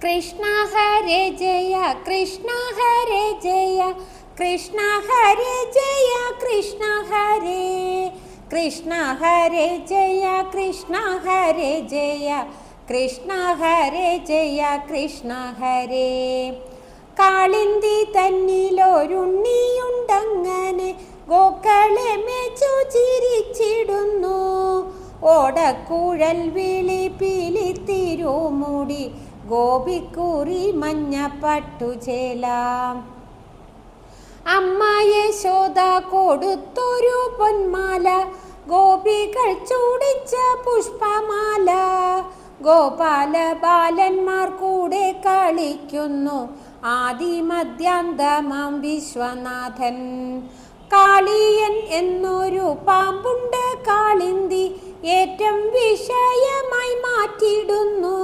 കൃഷ്ണ ഹരേ ജയ കൃഷ്ണ ഹരേ ജയ കൃഷ്ണ ഹരേ ജയ കൃഷ്ണ ഹരേ കൃഷ്ണ ഹരേ ജയ കൃഷ്ണ ഹരേ ജയ കൃഷ്ണ ഹരേ ജയ കൃഷ്ണ ഹരേ. കാളിന്തി തന്നിലൊരുണ്ണിയുണ്ടങ്ങനെ ഗോക്കളെ ഓടക്കുഴൽ വിളി പിലിത്തിരുമുടി ഗോപിക്കുറി മഞ്ഞ പട്ടുചേല അമ്മ യശോദ കൊടുത്തൊരു പൊന്മാല ഗോപികൾ ചൂടിച്ച പുഷ്പമാല. ഗോപാല ബാലന്മാർ കൂടെ കളിക്കുന്നു ആദിമധ്യാന്തമാം വിശ്വനാഥൻ. കാളിയൻ എന്നൊരു കാളിന്തി ഏറ്റം വിഷയമായി മാറ്റിയിടുന്നു.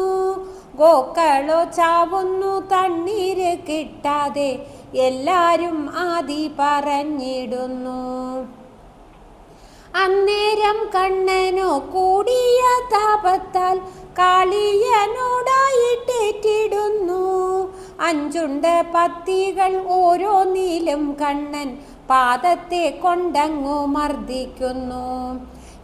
ഗോക്കളോ ചാവുന്നു കണ്ണീര് കിട്ടാതെ എല്ലാരും ആദി പറഞ്ഞിടുന്നു. അന്നേരം കണ്ണനോ കൂടിയ താപത്താൽ കാളിയനോടായിട്ടേറ്റിടുന്നു അഞ്ചുണ്ട് പത്തികൾ ഓരോന്നിലും കണ്ണൻ പാദത്തെ കൊണ്ടങ്ങു മർദ്ദിക്കുന്നു.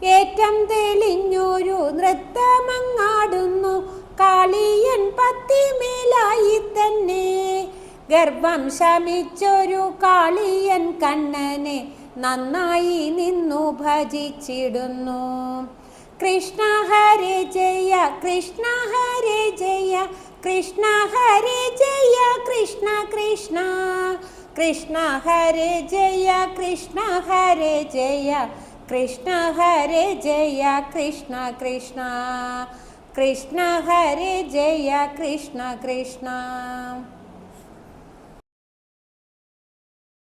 ഏറ്റം തെളിഞ്ഞൊരു നൃത്തമങ്ങാടുന്നു. കാളിയൻ പത്തിമേലായി തന്നെ. ഗർഭം ശമിച്ചൊരു കാളിയൻ കണ്ണനെ നന്നായി നിന്നു ഭജിച്ചിടുന്നു. കൃഷ്ണ ഹരേ ജയ കൃഷ്ണ ഹരേ ജയ കൃഷ്ണ ഹരേ ജയ കൃഷ്ണ കൃഷ്ണ. കൃഷ്ണ ഹരേ ജയ കൃഷ്ണ ഹരേ ജയ. കൃഷ്ണ ഹരേ ജയ കൃഷ്ണ കൃഷ്ണ. കൃഷ്ണ ഹരേ ജയ കൃഷ്ണ കൃഷ്ണ.